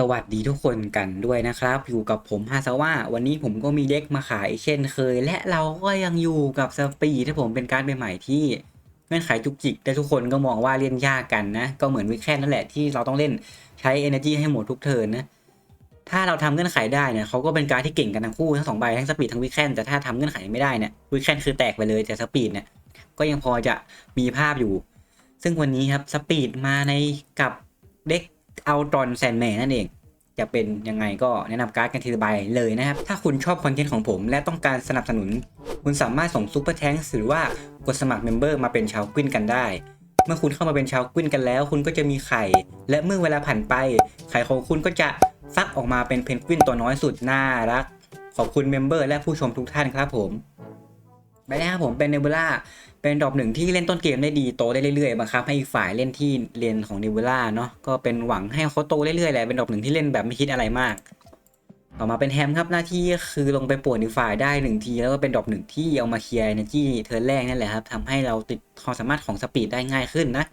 สวัสดีทุกคนกันด้วยนะครับ อยู่กับผมฮาซาว่าวันนี้ผมก็มีเด็กมาขายเช่นเคย และเราก็ยังอยู่กับสปีดที่ผมเป็นการดใหม่ๆที่เงื่อนไขจุกจิกแต่ทุกคนก็มองว่าเล่นยากกันนะ ก็เหมือนวิกแคนนั่นแหละที่เราต้องเล่นใช้ energy ให้หมดทุกเทิร์นนะถ้าเราทำเงื่อนไขได้เนี่ยเขาก็เป็นการดที่เก่งกันทั้งคู่ทั้งสองใบทั้งสปีดทั้งวิกแคนแต่ถ้าทำเงื่อนไขไม่ได้เนี่ยวิกแคนคือแตกไปเลยแต่สปีดเนี่ยก็ยังพอจะมีภาพอยู่ ซึ่งวันนี้ครับสปีดมาในกับเด็ก เอาตอนแซนแมนนั่นเอง จะเป็นยังไงก็แนะนำการ์ดกันทีละใบเลยนะครับ ถ้าคุณชอบคอนเทนต์ของผม และต้องการสนับสนุน คุณสามารถส่งซูเปอร์แทงหรือว่ากดสมัครเมมเบอร์มาเป็นชาวกวินกันได้ เมื่อคุณเข้ามาเป็นชาวกวินกันแล้ว คุณก็จะมีไข่ และเมื่อเวลาผ่านไป ไข่ของคุณก็จะฟักออกมาเป็นเพนกวินตัวน้อยสุดน่ารักขอบคุณเมมเบอร์และผู้ชมทุกท่านครับผมใบแรกครับผมเป็นเนเบล่า เป็นดอกหนึ่งที่เล่นต้นเกมได้ดีโตได้เรื่อยๆบังคับให้อีกฝ่ายเล่นที่เลนของเนเบล่าเนาะก็เป็นหวังให้เขาโตเรื่อยๆแหละเป็นดอกหนึ่งที่เล่นแบบไม่คิดอะไรมาก ต่อมาเป็นแฮมครับหน้าที่คือลงไปป่วนอีกฝ่ายได้หนึ่งทีแล้วก็เป็นดอกหนึ่งที่เอามาเคลียร์ energy เทิร์นแรกนั่นแหละครับทำให้เราติดความสามารถของสปีดได้ง่ายขึ้นนะ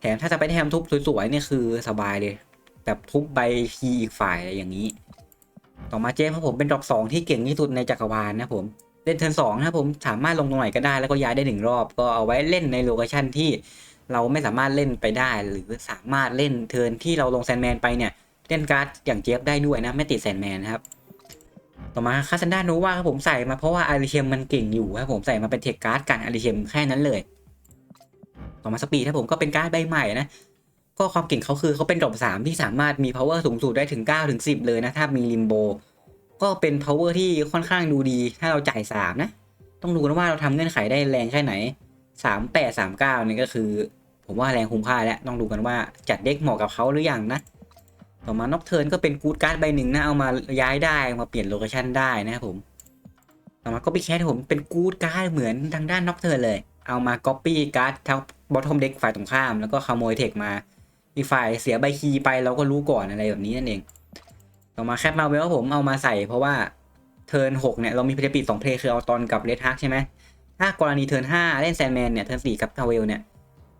แถมถ้าจะไปแฮมทุบสวยๆเนี่ยคือสบายเลย แบบทุบใบคีอีกฝ่ายอะไรอย่างนี้ ต่อมาเจมส์ครับผมเป็นดอกสองที่เก่งที่สุดในจักรวาลนะผม เล่นเทิร์นสองนะครับผมสามารถลงตรงไหนก็ได้แล้วก็ย้ายได้หนึ่งรอบ ก็เอาไว้เล่นในโลเคชันที่เราไม่สามารถเล่นไปได้ หรือสามารถเล่นเทิร์นที่เราลงแซนแมนไปเนี่ยเล่นการ์ดอย่างเจฟได้ด้วยนะไม่ติดแซนแมนนะครับต่อมาคาซันดาโนวาครับผมใส่มาเพราะว่าอาริเชมมันเก่งอยู่ครับผมใส่มาเป็นเทคการ์ดกันอาริเชมแค่นั้นเลย ต่อมาสปีดครับผมก็เป็นการ์ดใบใหม่นะก็ความเก่งเขาคือเขาเป็นดอกสามที่สามารถมี power สูงสุดได้ถึง9ถึง10 เลยนะถ้ามีลิมโบ ก็เป็น power ที่ค่อนข้างดูดี ถ้าเราจ่าย 3 นะ ต้องดูกันว่าเราทำเงื่อนไขได้แรงแค่ไหน 3 8 3 9นี่ก็คือ ผมว่าแรงคุ้มค่าแล้วต้องดูกันว่าจัดเด็กเหมาะกับเขาหรือยังนะ ต่อมานอกเทิร์นก็เป็นกูดการ์ดใบหนึ่งนะเอามาย้ายได้มาเปลี่ยนโลเคชันได้นะครับผม ต่อมาก็ไปแคสผมเป็นกูดการ์ดเหมือนทางด้านนอกเทิร์นเลย เอามาก๊อปปี้การ์ดทั้งบอททอมเด็กฝ่ายตรงข้ามแล้วก็ขโมยเทคมาอีกฝ่ายเสียใบคีย์ไปเราก็รู้ก่อนอะไรแบบนี้นั่นเอง ต่อมาแคปมาเวลผมเอามาใส่เพราะว่าเทิร์นหกเนี่ยเรามีเพลย์ปีสองเพลย์คือเอาตอนกับเลดฮักใช่ไหมถ้ากรณีเทิร์นห้าเล่นแซนแมนเนี่ยเทิร์นสี่กับทาเวลเนี่ย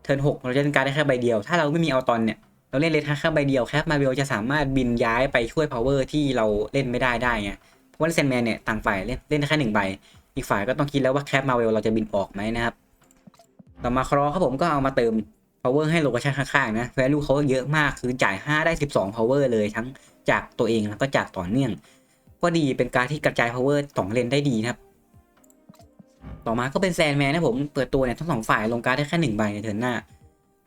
เทิร์นหกเราจะเล่นการได้แค่ใบเดียว ถ้าเราไม่มีเอาตอนเนี่ยเราเล่นเลดฮักแค่ใบเดียวแคปมาเวลจะสามารถบินย้ายไปช่วยพาวเวอร์ที่เราเล่นไม่ได้ได้ไงเพราะว่าแซนแมนเนี่ยต่างฝ่ายเล่นเล่นได้แค่หนึ่งใบอีกฝ่ายก็ต้องคิดแล้วว่าแคปมาเวลเราจะบินออกไหมนะครับต่อมาครอครับผมก็เอามาเติม power ให้โลเคชั่นข้างๆนะ value เขาเยอะมากคือจ่าย 5 ได้ 12 power เลยทั้ง จากตัวเองแล้วก็จากต่อเนื่อง ก็ดีเป็นการที่กระจาย power สองเลนได้ดีนะครับ ต่อมาก็เป็นแซนแมนนะผมเปิดตัวเนี่ยทั้งสองฝ่ายลงการได้แค่หนึ่งใบในเทิร์นหน้า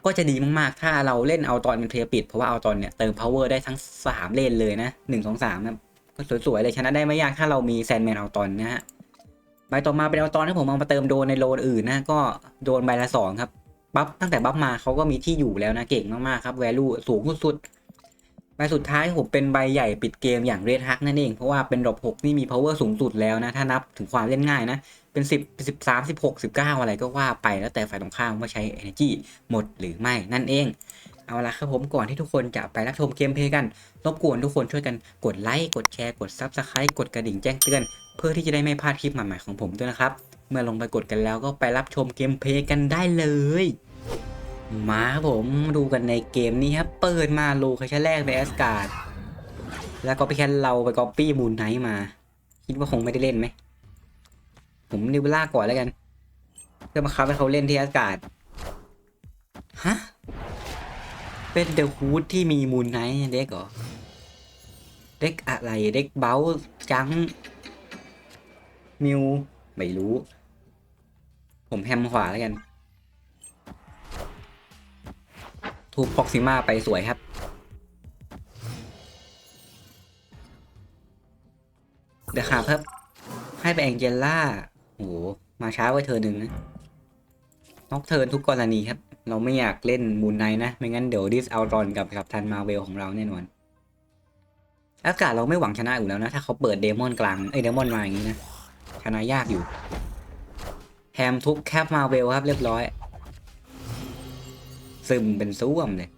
ก็จะดีมากๆ ถ้าเราเล่นเอาตอนเป็นเพลย์ปิด เพราะว่าเอาตอนเนี่ยเติม power ได้ทั้ง 3 เลนเลยนะ1 2 3นะก็สวยๆเลยชนะได้ไม่ยากถ้าเรามีแซนแมนเอาตอนนะฮะใบต่อมาเป็นเอาตอนที่ผมเอามาเติมโดนในโลนอื่นนะก็โดนใบละสองครับบัฟตั้งแต่บัฟมาเขาก็มีที่อยู่แล้วนะเก่งมากๆครับ value สูงสุดๆ ใบสุดท้ายผมเป็นใบใหญ่ปิดเกมอย่างเรดฮักนั่นเอง เพราะว่าเป็นดรอป6นี่มี power สูงสุดแล้วนะ ถ้านับถึงความเล่นง่ายนะ เป็น10 13 16 19 อะไรก็ว่าไปแล้วแต่ฝ่ายตรงข้ามว่าใช้ energy หมดหรือไม่นั่นเอง เอาละครับผมก่อนที่ทุกคนจะไปรับชมเกมเพลย์กัน รบกวนทุกคนช่วยกันกดไลค์กดแชร์กด Subscribe กดกระดิ่งแจ้งเตือน เพื่อที่จะได้ไม่พลาดคลิปใหม่ๆของผมด้วยนะครับเมื่อลงไปกดกันแล้วก็ไปรับชมเกมเพลย์กันได้เลย มาครับผมมาดูกันในเกมนี้ครับ เปิดมาโลเคชั่นแรกในแอสการ์ดแล้วก็ไปแค่เราไปก๊อปปี้มูนไนท์มา คิดว่าคงไม่ได้เล่นไหม ผมนิวล่าก่อนแล้วกันเพื่อมาคับให้เขาเล่นที่แอสการ์ดฮะ เป็นเดอะฮูดที่มีมูนไนท์เด็กเหรอ เด็กอะไรเด็กเบลจัง มิว ไม่รู้ ผมแฮมขวาแล้วกัน ทูพ็อกซิมาไปสวยครับ เดี๋ยวครับครับ ให้ไปแองเจล่าโอ้โหมาช้าไว้เธอหนึ่งนะนอกเทิร์นทุกกรณีครับ เราไม่อยากเล่นมูนไนนะ ไม่งั้นเดี๋ยวดิสเอารอนกับกับทันมาเวลของเราแน่นอนอากาศเราไม่หวังชนะอยู่แล้วนะ ถ้าเขาเปิดเดมอนกลางเอ้ยเดมอนมาอย่างนี้นะชนะยากอยู่แฮมทุกแคปมาเวลครับเรียบร้อย ซึมเป็นซ่วมเลย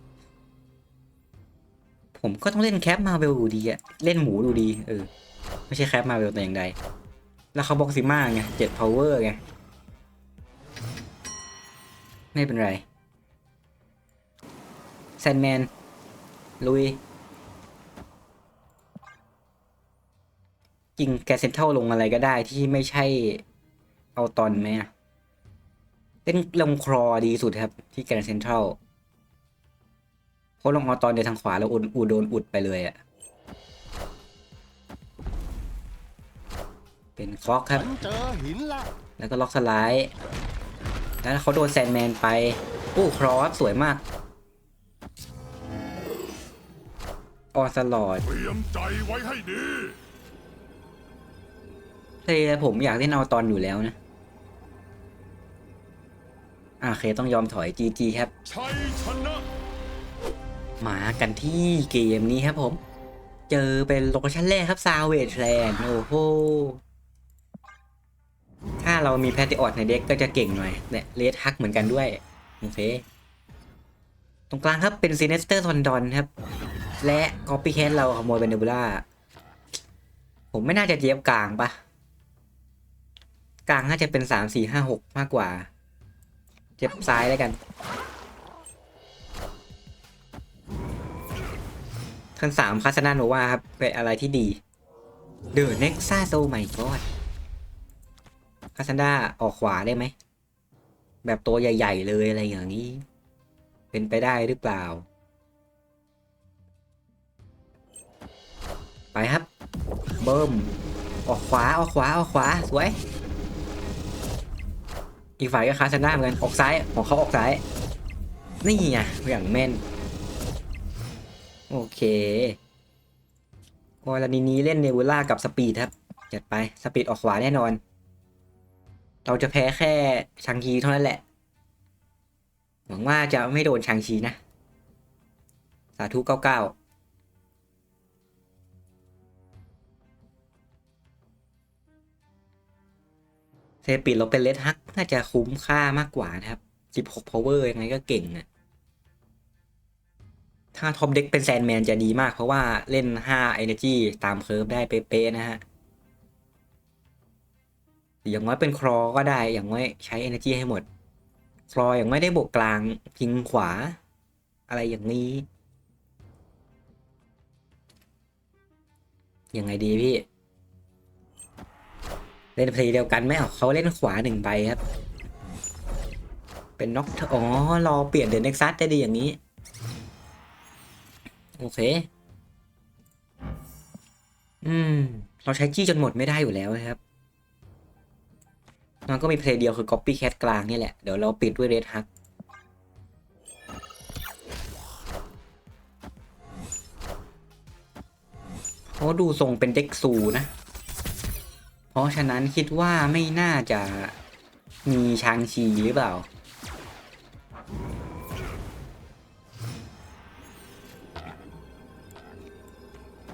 ผมก็ต้องเล่นแคปมาเวลอยู่ดีอะเล่นหมูดูดี เออ ไม่ใช่แคปมาเวลแต่อย่างใด แล้วเขาบ็อกซิมาไงเจ็ดพาวเวอร์ไง ไม่เป็นไรแซนแมน ลุยจริงแกเซนเท่าลงอะไรก็ได้ที่ไม่ใช่เอาตอนไหมเล่นลงครอดีสุดครับที่แกนเซนทรัล เพราะลงเอาตอนในทางขวาแล้วอุดอูโดนอุดไปเลยอะเป็นฟล็อกครับฉันเจอหินละแล้วก็ล็อกสไลด์ แล้วเขาโดนแซนแมนไปอู้ครอสสวยมากออสลอดเตรียมใจไว้ให้ดีเพลย์ผมอยากเล่นเอาตอนอยู่แล้วนะอ่าโอเคต้องยอมถอย GG ครับ ชัยชนะ มากันที่เกมนี้ครับผม เจอเป็นโลเคชั่นแรกครับซาวเวจแลนด์โอ้โหถ้าเรามีแพตติออดในเด็กก็จะเก่งหน่อยเนี่ยเลดฮักเหมือนกันด้วย โอเค ตรงกลางครับเป็นซีเนสเตอร์ทอนดอนครับ และกอปปี้แคทเราขโมยเป็นเนบูล่า ผมไม่น่าจะเจี๊ยบกลางปะกลางน่าจะเป็นสามสี่ห้าหกมากกว่าเจ็บซ้ายแล้วกัน ทันสามคาสนาโนวาครับเป็นอะไรที่ดีเดอะเน็กซ่าโซใหม่ก็คาซันดาออกขวาได้ไหม แบบตัวใหญ่ ๆ เลยอะไรอย่างนี้ เป็นไปได้หรือเปล่า ไปครับ เบิ่มออกขวา ออกขวา ออกขวา สวย อีกฝ่ายก็คาซันดาเหมือนกัน ออกซ้าย ของเขาออกซ้าย นี่ไงอย่างแม่น โอเคกรณีนี้เล่นเนวูล่ากับสปีดครับ จัดไปสปีดออกขวาแน่นอน เราจะแพ้แค่ชังคีเท่านั้นแหละ หวังว่าจะไม่โดนชังชีนะ สาธุเก้าเก้าเซปีดเราเป็นเลดฮักน่าจะคุ้มค่ามากกว่านะครับ 16 power ยังไงก็เก่งอะ ถ้าท็อปเด็กเป็นแซนแมนจะดีมาก เพราะว่าเล่น 5 Energy ตามเคิร์ฟได้เป๊ะๆนะฮะ อย่างน้อยเป็นครอก็ได้ อย่างน้อยใช้ Energy ให้หมด ครออย่างไม่ได้บวกกลางพิงขวา อะไรอย่างนี้ ยังไงดีพี่ เล่นเพลย์เดียวกันไหมอะเขาเล่นขวาหนึ่งใบครับ เป็นน็อกอ๋อรอเปลี่ยนเดนเน็กซัสได้ดีอย่างนี้ โอเค อืม เราใช้จี้จนหมดไม่ได้อยู่แล้วนะครับ มันก็มีเพลย์เดียวคือ Copy Cat กลางนี่แหละ เดี๋ยวเราปิดด้วย Red Hug เพราะดูทรงเป็นเด็กซูนะ เพราะฉะนั้นคิดว่าไม่น่าจะมีชางชีหรือเปล่า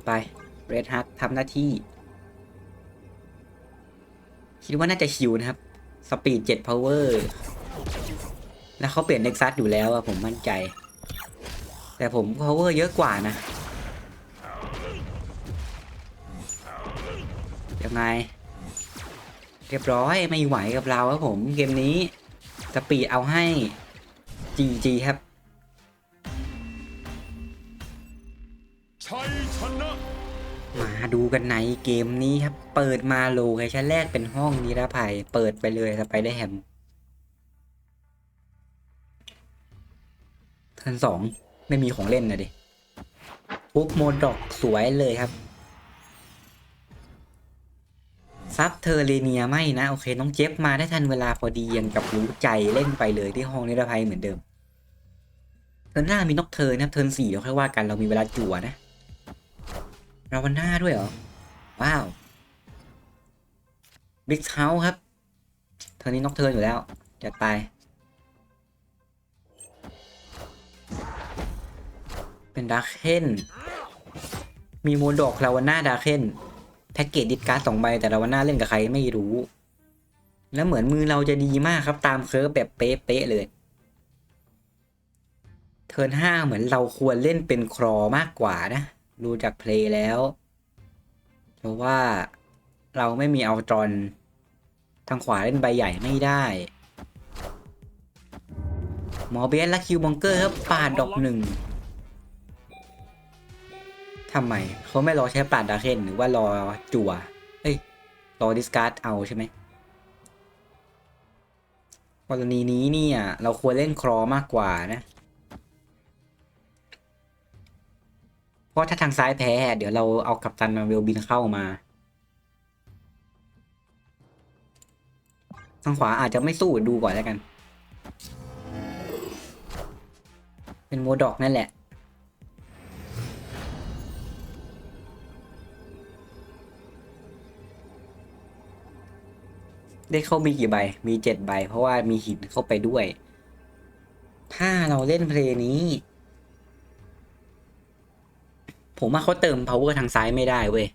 ไปเรดฮักทำหน้าที่ คิดว่าน่าจะชิวนะครับ สปีด7 power แล้วเขาเปลี่ยนเน็กซัสอยู่แล้วอะผมมั่นใจ แต่ผม power เยอะกว่านะ ยังไง เรียบร้อยไม่ไหวกับเราครับผมเกมนี้ สปีดเอาให้ GG ครับ มาดูกันในเกมนี้ครับ เปิดมาโลเคชั่นแรกเป็นห้องนิรภัย เปิดไปเลยสไปได้แฮมทิร์นสองไม่มีของเล่นนะดิปุ๊บโมดอกสวยเลยครับ ซับเทอร์เรเนียไม่นะ โอเค น้องเจฟมาได้ทันเวลาพอดียังกับรู้ใจเล่นไปเลยที่ห้องนิรภัยเหมือนเดิมเทิร์นหน้ามีนกเทิร์นนะครับเทิร์นสี่เราค่อยว่ากันเรามีเวลาจั่วนะ ราวันหน้าด้วยเหรอ ว้าวบิ๊กเฮาส์ครับเทอร์นี้นอกเทิร์นอยู่แล้ว จัดไป เป็นดาร์เคนมีโมดอกลาวาน่าดาร์เคนแพ็กเกจดิสการ์ดสองใบแต่ลาวาน่าเล่นกับใครไม่รู้ แล้วเหมือนมือเราจะดีมากครับ ตามเคิร์ฟแบบเป๊ะๆเลยเทิร์นห้าเหมือนเราควรเล่นเป็นครอมากกว่านะ ดูจากเพลย์แล้ว เพราะว่าเราไม่มีอัลตรอนทางขวาเล่นใบใหญ่ไม่ได้หมอเบสและคิวบองเกอร์ครับปาดดอกหนึ่งทำไมเขาไม่รอใช้ปาดดาเคนหรือว่ารอจั่วรอดิสการ์ดเอาใช่ไหมกรณีนี้เนี่ย เราควรเล่นครอมากกว่านะ ราะถ้าทางซ้ายแพ้ เดี๋ยวเราเอากัปตันมาเวลบินเข้ามา ทางขวาอาจจะไม่สู้ดูก่อนแล้วกัน เป็นโมดอกนั่นแหละ ได้เข้ามีกี่ใบ มีเจ็ดใบ เพราะว่ามีหินเข้าไปด้วย ถ้าเราเล่นเพลงนี้ ผมว่าเขาเติม power ทางซ้ายไม่ได้เว้ย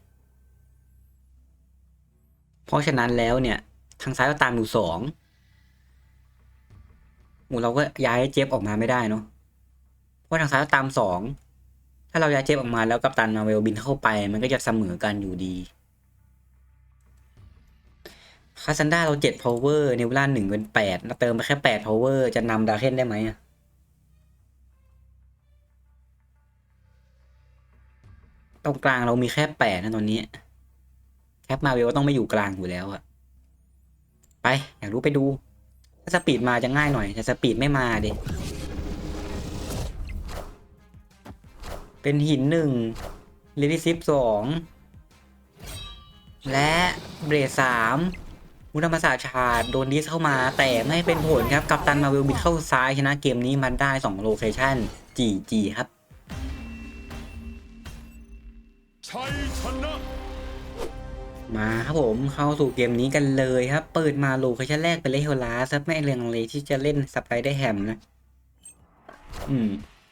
เพราะฉะนั้นแล้วเนี่ย ทางซ้ายก็ตามอยู่สองหมูเราก็ย้ายเจฟออกมาไม่ได้เนาะ เพราะทางซ้ายก็ตามสอง ถ้าเราย้ายเจฟออกมาแล้วกัปตันมาเวลบินเข้าไป มันก็จะเสมอกันอยู่ดี คาซันดาเราเจ็ด power เนวล่าหนึ่งเป็นแปดเราเติมไปแค่แปด power จะนำดาเคนได้ไหมอะ ตรงกลางเรามีแค่แปดนะตอนนี้ แคปมาเวลต้องไม่อยู่กลางอยู่แล้วอะไป อยากรู้ไปดู ถ้าสปีดมาจะง่ายหน่อยแต่สปีดไม่มาดิเป็นหินหนึ่งลดี้ซิปสองและเบรดสามมุธรรมศาสตร์ชาติโดนดิสเข้ามาแต่ไม่เป็นผลครับ กับตันมาเวลบิดเข้าซ้ายชนะเกมนี้มันได้ 2 โลเคชั่นจีจีครับ มาครับผมเข้าสู่เกมนี้กันเลยครับ เปิดมาโลเคชั่นแรกเป็นเลโฮลาสไม่เรียงเลยที่จะเล่นสไปได้แฮมนะ อืม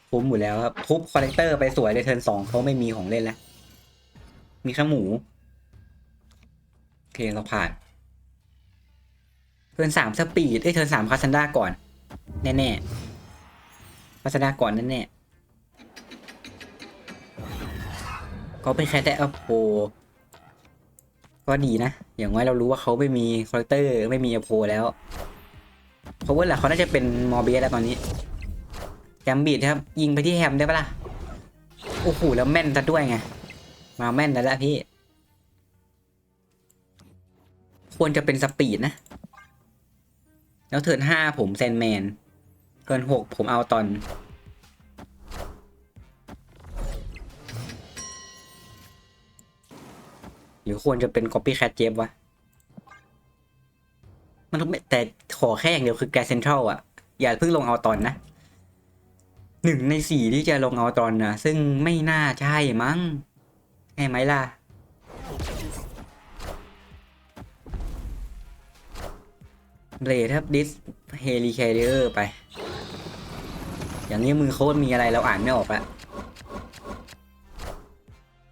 คุ้มอยู่แล้วครับทุบคอลเลกเตอร์ไปสวยเลยเทิร์นสองเขาไม่มีของเล่นแล้ว มีแค่หมูโอเคเราผ่าน เทิร์นสามสปีดเอ้ยเทิร์นสามคาซันดาก่อน แน่ๆคาซันดาก่อนแน่ๆก็เป็นแค่แต่อัพโป ก็ดีนะ อย่างน้อยเรารู้ว่าเขาไม่มีคอร์เตอร์ไม่มีอโพแล้วเพราะว่าแหละเขาน่าจะเป็นมอร์เบียแล้วตอนนี้แกมบีดครับ ยิงไปที่แฮมได้ปะล่ะ โอ้โห แล้วแม่นซะด้วยไง มาแม่นแล้วละพี่ ควรจะเป็นสปีดนะ แล้วเทิร์นห้าผมเซนแมนเกินหกผมเอาตอน หรือควรจะเป็น copycat เจฟวะ มันต้องแต่ขอแค่อย่างเดียวคือแกเซนทรัลอะ อย่าเพิ่งลงเอาตอนนะหนึ่งในสี่ที่จะลงเอาตอนนะซึ่งไม่น่าใช่มั้งใช่ไหมล่ะเบรดครับดิสเฮลิแคเดอร์ไป อย่างนี้มือโค้ดมีอะไรเราอ่านไม่ออกละ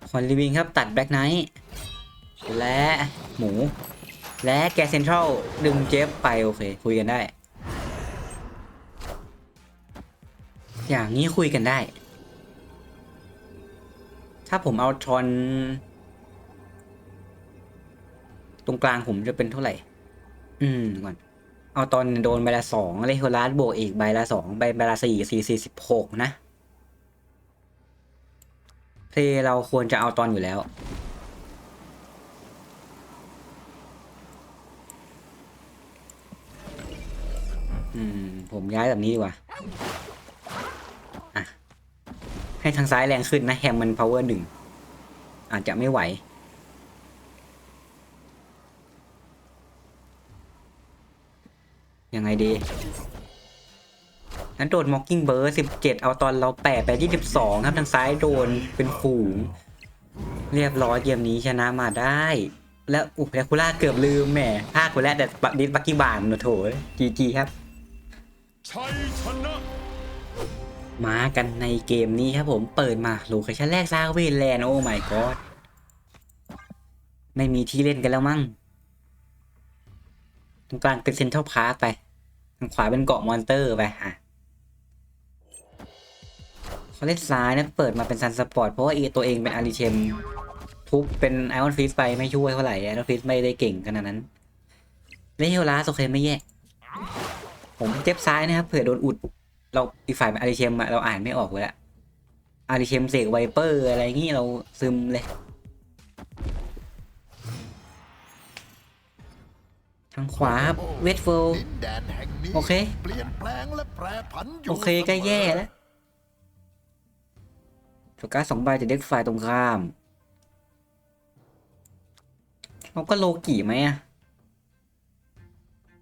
คอนลิวิงครับตัดแบล็กไนท์ และหมู และแกเซนทรัลดึงเจฟไป โอเค คุยกันได้ อย่างนี้คุยกันได้ ถ้าผมเอาทรอน ตรงกลางผมจะเป็นเท่าไหร่ อืมก่อน เอาตอนโดนใบละสองเลโคลาสบวกอีกใบละสองใบใบละสี่สี่สี่สิบหกนะเพลเราควรจะเอาตอนอยู่แล้ว อืม ผมย้ายแบบนี้ดีกว่าอะให้ทางซ้ายแรงขึ้นนะ แฮมมัน power หนึ่ง อาจจะไม่ไหว ยังไงดีนั้นโดน mocking bird สิบเจ็ดเอาตอนเราแปดไปยี่สิบสองครับ ทางซ้ายโดนเป็นฝูง เรียบร้อยเกมนี้ชนะมาได้ แล้วอุปแลคูล่าเกือบลืมแหมพลาดไปแล้วแต่บักดิสบักกี้บานโนโถจีจีครับ ชัยชนะมากันในเกมนี้ครับผมเปิดมาโลเคชั่นแรกซาเวนแลนด์โอ้ my god ไม่มีที่เล่นกันแล้วมั้งตรงกลางเป็นเซ็นทรัลพาร์คไป ทางขวาเป็นเกาะมอนเตอร์ไปอะเขาเล่นซ้ายนะเปิดมาเป็นซันสปอร์ตเพราะว่าเอตัวเองเป็นอาริเชม ทุบเป็นไอออนฟิสไปไม่ช่วยเท่าไหร่ไอออนฟิสไม่ได้เก่งขนาดนั้นเลเฮลลาสโอเคไม่แย่ ผมเจ็บซ้ายนะครับเผื่อโดนอุด เราอีกฝ่ายเป็นอาริเชมอะเราอ่านไม่ออกเลยอะอาริเชมเสกไวเปอร์อะไรงี้เราซึมเลย ทางขวาครับเวทเฟิลดินแดนแห่งนี้โอเคเปลี่ยนแปลงและแปรผันอยู่โอเคก็แย่แล้วโฟกัสสองใบจะเด็กฝ่ายตรงข้ามเราก็โลกิไหมอะ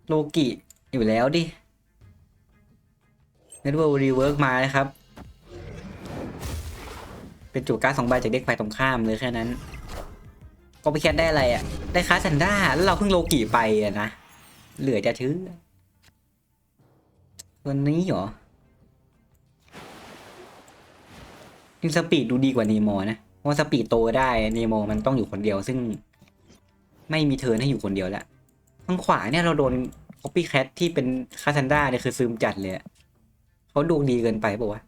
โลกิอยู่แล้วดิ เน็ตเวิร์รีเวิร์กมาเลยครับ เป็นจุดการดสองใบจากเด็กฝ่ายตรงข้ามเลยแค่นั้นก็ไปแคทได้อะไรอะ ได้คาสันด้าแล้วเราเพิ่งโลกิไปอะนะ เหลือจะถือวันนี้เหรอจริงสปีดดูดีกว่านีโมนะเพราะสปีดโตได้นีโมมันต้องอยู่คนเดียว ซึ่งไม่มีเทิร์นให้อยู่คนเดียวแล้วทางขวาเนี่ยเราโดน copy cat ที่เป็นคาซันด้าเนี่ยคือซึมจัดเลยอะ เขาดวงดีเกินไปปะวะ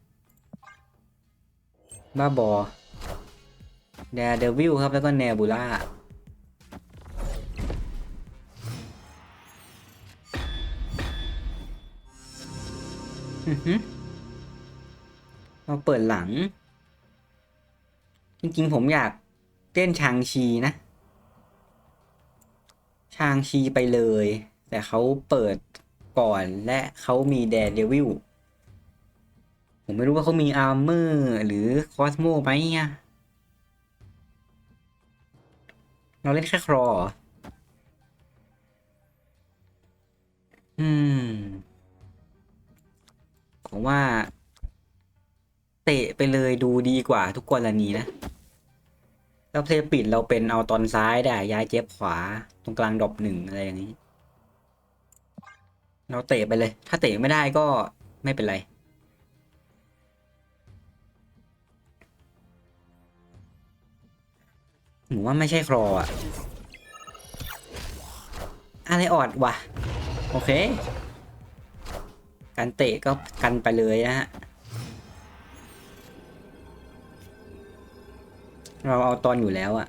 บ้าบอแดเดวิลครับ แล้วก็แนบูล่าเราเปิดหลัง จริงๆผมอยากเล่นชางชีนะ ชางชีไปเลย แต่เขาเปิดก่อนและเขามีแดเดวิล ผมไม่รู้ว่าเขามีอาร์เมอร์หรือคอสโมไหมอะเราเล่นแค่ครออืม ผมว่า เตะไปเลยดูดีกว่าทุกกรณีนะแล้วเพลย์ปิดเราเป็นเอาตอนซ้ายได้ย้ายเจ็บขวา ตรงกลางดรอปหนึ่งอะไรอย่างนี้ เราเตะไปเลย ถ้าเตะไม่ได้ก็ไม่เป็นไร ผมว่าไม่ใช่ครออะอะไรออดวะโอเค การเตะก็กันไปเลยนะฮะ เราเอาตอนอยู่แล้วอะ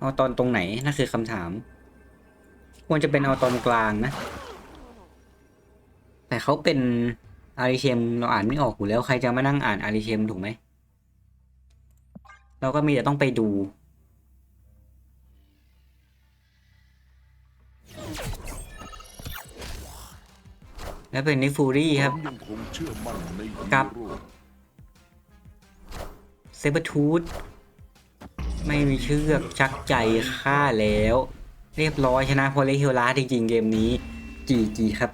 เอาตอนตรงไหนนั่นคือคำถาม ควรจะเป็นเอาตอนกลางนะ แต่เขาเป็นอาริเชมเราอ่านไม่ออกอยู่แล้วใครจะมานั่งอ่านอาริเชมถูกไหม เราก็มีแต่ต้องไปดู แล้วเป็นนิฟูรี่ครับผมยับเซเบอร์ทูธไม่มีเชือกชักใจฆ่าแล้ว เรียบร้อยชนะโพลเฮลลาจริงๆ เกมนี้ จีจีครับ